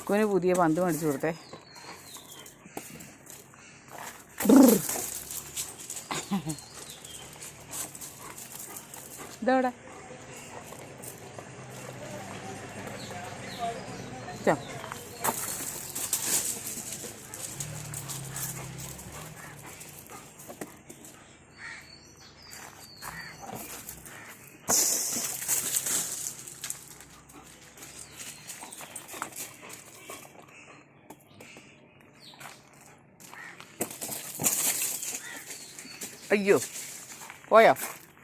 അക്കുവിന് പുതിയ പന്ത് മേടിച്ചു കൊടുത്തേ. ഇതവിടെ? ചോ അയ്യോ. പോയോ?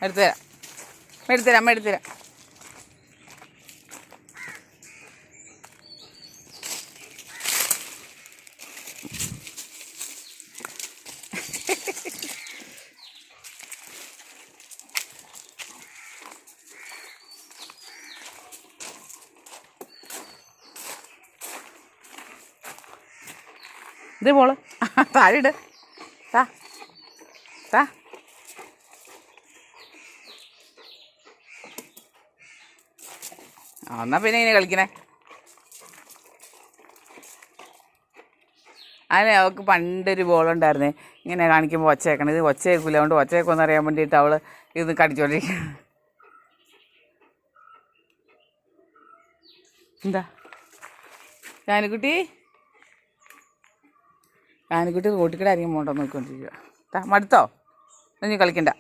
എടുത്തു തരാം എടുത്തു തരാം അമ്മ എടുത്തു തരാം ഇത് പോൾ. താഴെ ഇട്. താ. ആ എന്നാ പിന്നെ ഇങ്ങനെ കളിക്കണേ. അതിന് അവൾക്ക് പണ്ടൊരു ബോളുണ്ടായിരുന്നേ ഇങ്ങനെ കാണിക്കുമ്പോൾ ഒച്ചയേക്കണം ഇത് ഒച്ച കേൾക്കില്ല അതുകൊണ്ട് ഒച്ച കേൾക്കുമെന്ന് അറിയാൻ വേണ്ടിയിട്ട് അവൾ ഇത് കടിച്ചോണ്ടിരിക്കുക എന്താ? ജാനുക്കുട്ടി ജാനുക്കുട്ടി റോട്ടിക്കടെ ആരെങ്കിലും പോകണ്ടോ നോക്കിക്കൊണ്ടിരിക്കുക മടുത്തോ? നീ കളിക്കണ്ട.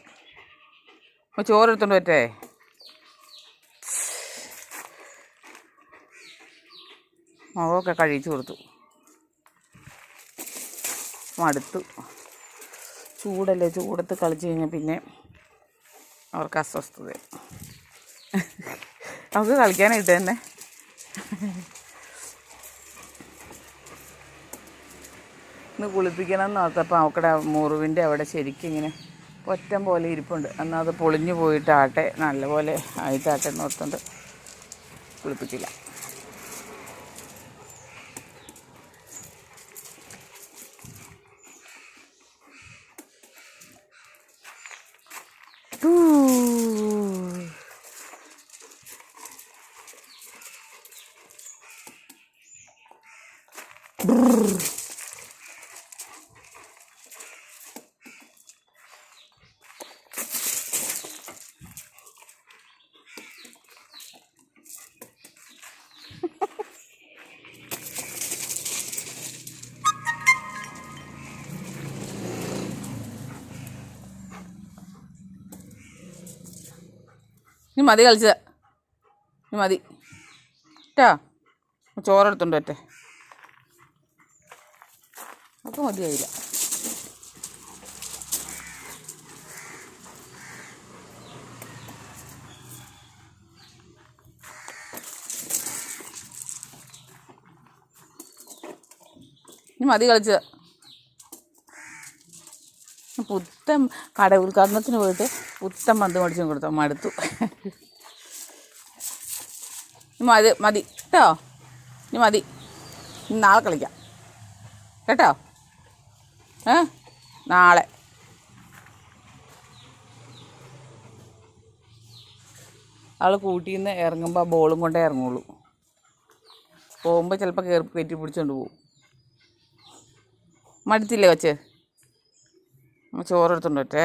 ചോറെടുത്തോണ്ട് പറ്റേ മുഖമൊക്കെ കഴിച്ചു കൊടുത്തു. മടുത്തു. ചൂടല്ലേ? ചൂടത്ത് കളിച്ച് കഴിഞ്ഞാൽ പിന്നെ അവർക്ക് അസ്വസ്ഥത. നമുക്ക് കളിക്കാനായിട്ട് തന്നെ. ഇന്ന് കുളിപ്പിക്കണം എന്ന് ഓർത്തപ്പോൾ അവക്കടെ മുറിവിന്റെ അവിടെ ശരിക്കും ഇങ്ങനെ ഒറ്റം പോലെ ഇരിപ്പുണ്ട്. എന്നാൽ അത് പൊളിഞ്ഞു പോയിട്ടാട്ടെ നല്ലപോലെ ആയിട്ടാട്ടെ എന്ന് ഓർത്തുകൊണ്ട് കുളിപ്പിച്ചില്ല ഊ. ഇനി മതി കളിച്ചത്. ഇനി മതി. കേട്ടാ ചോറെടുത്തുണ്ട് ഒറ്റ. അപ്പോൾ മതിയായില്ല. ഇനി മതി കളിച്ചത്. പുത്തൻ കട ഉദ്ഘാടനത്തിന് പോയിട്ട് പുത്തൻ പന്ത് മേടിച്ചും കൊടുത്തോ? മടുത്തു. മതി മതി. കേട്ടോ? ഇനി മതി. നാളെ കളിക്കാം. കേട്ടോ? ഏ? നാളെ. ആൾ കൂട്ടിയിൽ നിന്ന് ഇറങ്ങുമ്പോൾ ആ ബോളും കൊണ്ടേ ഇറങ്ങുള്ളൂ. പോകുമ്പോൾ ചിലപ്പോൾ കയറി കയറ്റി പിടിച്ചോണ്ട് പോകും മടുത്തില്ലേ കൊച്ചേ? ചോറെടുത്തോണ്ട് പറ്റേ